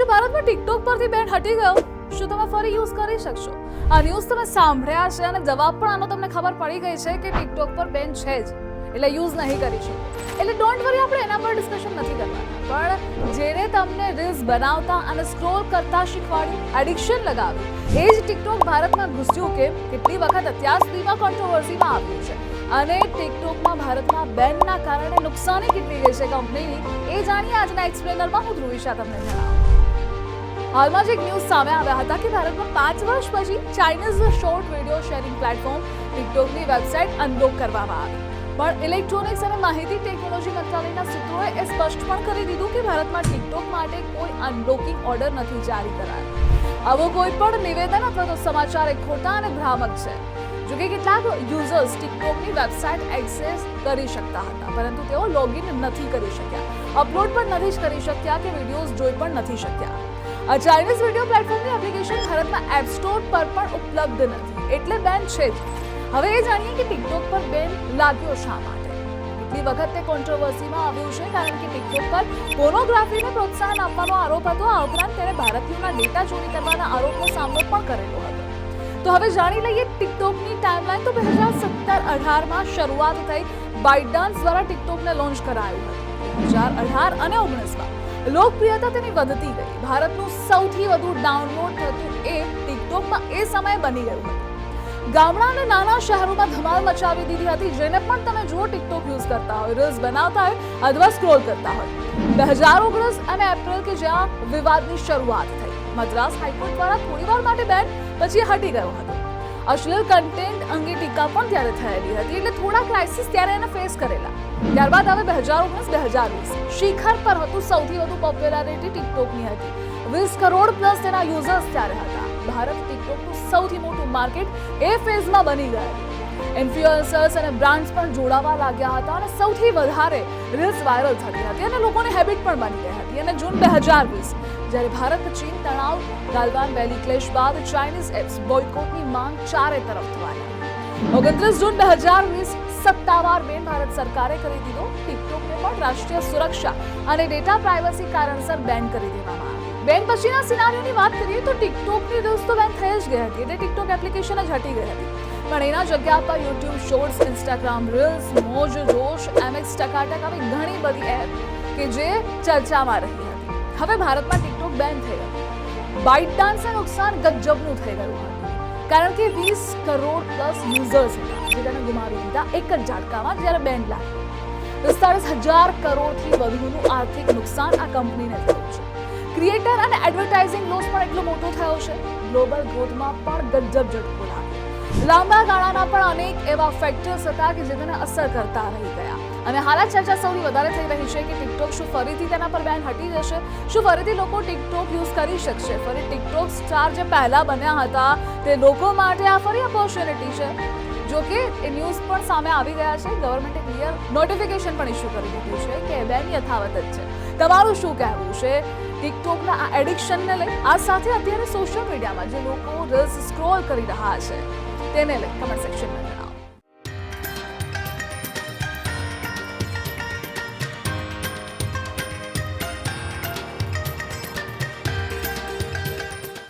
શું ભારતમાં ટિકટોક પરથી બેન હટી ગયો, શું તમે ફરી યુઝ કરી શકશો? આ ન્યૂઝ તમે સાંભળ્યા છે અને જવાબ પણ આનો તમને ખબર પડી ગઈ છે કે ટિકટોક પર બેન છે જ. એટલે યુઝ નહીં કરી શકો એટલે ડોન્ટ વરી આપણે એના પર ડિસ્કશન નથી કરવાના. પણ જેને તમને રીલ્સ બનાવતા અને સ્ક્રોલ કરતા શીખવાડ્યું એડિક્શન લગાવ્યું, એ જ ટિકટોક ભારતમાં ઘૂસ્યું કે કેટલી વખત અત્યાર સુધીમાં કોન્ટ્રોવર્સીમાં આવ્યું છે. અને ટિકટોકમાં ભારતમાં બેનના કારણે નુકસાની કેટલી ગઈ છે કંપનીની એ જાણીએ આજના એક્સપ્લેનરમાં હું ધ્રુવિશા તમને જણાવું. હાલમાં જ એક ન્યૂઝ સામે આવ્યા હતા કે ભારતમાં પાંચ વર્ષ પછી Chinese short video sharing platform ટિકટોકની website unlock કરવામાં આવી. પણ ઇલેક્ટ્રોનિક્સ અને માહિતી ટેકનોલોજી મંત્રાલયના સૂત્રોએ એ સ્પષ્ટ પણ કરી દીધું કે ભારતમાં ટિકટોક માટે કોઈ અનલોકિંગ ઓર્ડર નથી જારી કરાયો. આવો કોઈ પણ નિવેદન અથવા તો સમાચાર એ ખોટા અને ભ્રામક છે, જો કે કેટલાક યુઝર્સ ટિકટોકની વેબસાઇટ એક્સેસ કરી શકતા હતા, પરંતુ તેઓ લોગિન નથી કરી શક્યા. અપલોડ પણ નથી જ કરી શક્યા કે વિડીયોઝ જોઈ પણ નથી શક્યા. આ ચાઇનીઝ વીડિયો પ્લેટફોર્મની એપ્લિકેશન ભારતમાં એપ સ્ટોર પર પણ ઉપલબ્ધ નથી. એટલે બેન છે જ. હવે એ જાણીએ કે ટિકટોક પર બેન લાગ્યો શા માટે? કેટલી વખત તે કોન્ટ્રોવર્સીમાં આવ્યું છે કારણ કે ટિકટોક પર પોર્નોગ્રાફીને પ્રોત્સાહન આપવાનો આરોપ હતો. આ ઉપરાંત તેણે ભારતીયોના ડેટા ચોરી કરવાના આરોપનો સામનો પણ કરેલો હતો. તો હવે જાણી લઈએ ટિકટોકની ટાઈમલાઈન તો બે હજાર સત્તર અઢારમાં શરૂઆત થઈ. બાઇટ ડાન્સ દ્વારા ટિકટોકને લોન્ચ કરાયું હતું. બે હજાર અઢાર અને ઓગણીસમાં. લોકપ્રિયતા તેની વધતી ગઈ. ભારતનું સૌથી વધુ ડાઉનલોડ થતું એ ટિકટોકમાં એ સમયે બની ગયું હતું. ગામડા અને નાના શહેરોમાં ધમાલ મચાવી દીધી હતી, જેને પણ તમે જુઓ ટિકટોક યુઝ કરતા હોય રીલ્સ બનાવતા હોય અથવા સ્ક્રોલ કરતા હોય. બે હજાર ઓગણીસ અને એપ્રિલ કે જ્યાં વિવાદની શરૂઆત થઈ. મદ્રાસ હાઈકોર્ટ દ્વારા થોડીવાર માટે બેન પછી હટી ગયો હતો. અશ્લીલ કન્ટેન્ટ અંગે ટીકા પણ ત્યારે થયેલી હતી એટલે થોડા ક્રાઇસિસ ત્યારે એને ફેસ કરેલા. ત્યારબાદ હવે બે હજાર ઓગણીસ, બે હજાર વીસ શિખર પર હતું સૌથી વધુ પોપ્યુલારિટી ટિકટોકની હતી. વીસ કરોડ પ્લસ તેના યુઝર્સ ત્યારે હતા. ભારત ટિકટોકનું સૌથી મોટું માર્કેટ એ ફેઝમાં બની ગયું. ઇન્ફ્લુઅન્સર્સ અને બ્રાન્ડ્સ પણ જોડાવા લાગ્યા હતા અને સૌથી વધારે રીલ્સ વાયરલ થતી હતી અને લોકોની હેબિટ પણ બની ગઈ હતી. અને જૂન બે હજાર વીસ જ્યારે ભારત ચીન તણાવ ગાલવાન વેલી ક્લેશ બાદ ચાઇનીઝ એપ્સ બોયકોટની માંગ ચારે તરફ થવાની. ઓગણત્રીસ જૂન બે હજાર વીસ સત્તાવાર બેન ભારત સરકારે કરી દીધો. ટિકટોકને પણ રાષ્ટ્રીય સુરક્ષા અને ડેટા પ્રાઇવસી કારણસર બેન કરી દેવામાં બેન પછીના સિનારીઓની વાત કરીએ તો ટિકટોકની રીલ્સ તો બેન થઈ જ ગઈ હતી. એટલે ટિકટોક એપ્લિકેશન જ હટી ગઈ હતી. પણ એના જગ્યા પર યુટ્યુબ શોર્ટ્સ ઇન્સ્ટાગ્રામ રીલ્સ મોજ જોશ એમએક્સ ટકાટક આવી ઘણી બધી એપ કે જે ચર્ચામાં રહી હતી. હવે ભારતમાં બેન થઈ ગયું બાઇટ ડાન્સને નુકસાન ગજબનું થઈ ગયું કારણ કે વીસ કરોડ પ્લસ યુઝર્સ હતા. જે તેને ગુમાવી દીધા એક જ ઝાટકામાં જ્યારે બેન લાગ્યું પિસ્તાળીસ હજાર કરોડથી વધુનું આર્થિક નુકસાન આ કંપનીને થયું છે. ક્રિએટર અને એડવર્ટાઇઝિંગ લોસ પણ એટલો મોટો થયો છે. ગ્લોબલ ગ્રોથમાં પણ ગજબ ઝટકો લાગ્યો. લાંબા ગાળાના પણ અનેક એવા ફેક્ટર્સ હતા કે જે તેને અસર કરતા રહી ગયા. અને હાલ આ ચર્ચા સૌથી વધારે થઈ રહી છે કે ટિકટોક શું ફરીથી તેના પર બેન હટી જશે? શું ફરીથી લોકો ટિકટોક યુઝ કરી શકશે? ફરી ટિકટોક સ્ટાર જે પહેલા બન્યા હતા, તે લોકો માટે આ ફરી ઓપોર્ચ્યુનિટી છે? જો કે, એ ન્યૂઝ પણ સામે આવી ગયા છે. ગવર્મેન્ટે ક્લિયર નોટિફિકેશન પણ ઇસ્યુ કરી દીધું છે કે બેન યથાવત જ છે. તમારું શું કહેવું છે? ટિકટોકના આ એડિક્શનને લઈ? આ સાથે અત્યારે સોશિયલ મીડિયામાં જે લોકો રીલ્સ સ્ક્રોલ કરી રહ્યા છે, તેને લઈ કમેન્ટ સેક્શનમાં જણાવો.